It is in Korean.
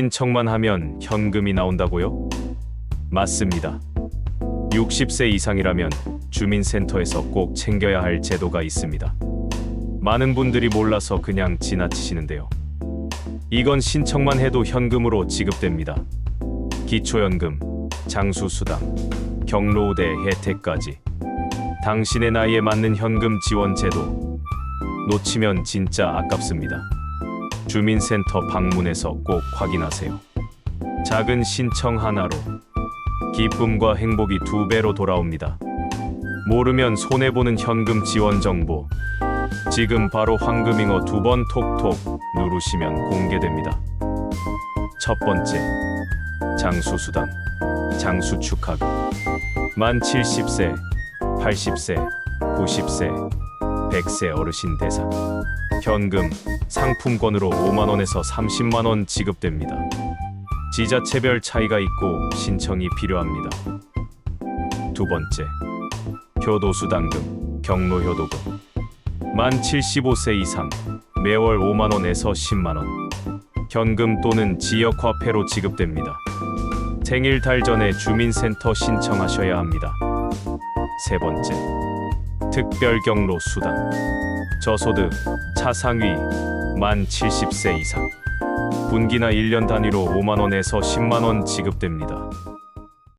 신청만 하면 현금이 나온다고요? 맞습니다. 60세 이상이라면 주민센터에서 꼭 챙겨야 할 제도가 있습니다. 많은 분들이 몰라서 그냥 지나치시는데요. 이건 신청만 해도 현금으로 지급됩니다. 기초연금, 장수수당, 경로우대 혜택까지 당신의 나이에 맞는 현금 지원 제도 놓치면 진짜 아깝습니다. 주민센터 방문해서 꼭 확인하세요. 작은 신청 하나로 기쁨과 행복이 두 배로 돌아옵니다. 모르면 손해보는 현금 지원 정보 지금 바로 황금잉어 두 번 톡톡 누르시면 공개됩니다. 첫 번째 장수수당 장수 축하금 만 70세 80세 90세 100세 어르신 대상 현금 상품권으로 5만 원에서 30만 원 지급됩니다. 지자체별 차이가 있고 신청이 필요합니다. 두 번째, 효도수당금, 경로효도금. 만 75세 이상 매월 5만 원에서 10만 원. 현금 또는 지역화폐로 지급됩니다. 생일 달 전에 주민센터 신청하셔야 합니다. 세 번째, 특별 경로 수당. 저소득, 차상위, 만 70세 이상. 분기나 1년 단위로 5만 원에서 10만 원 지급됩니다.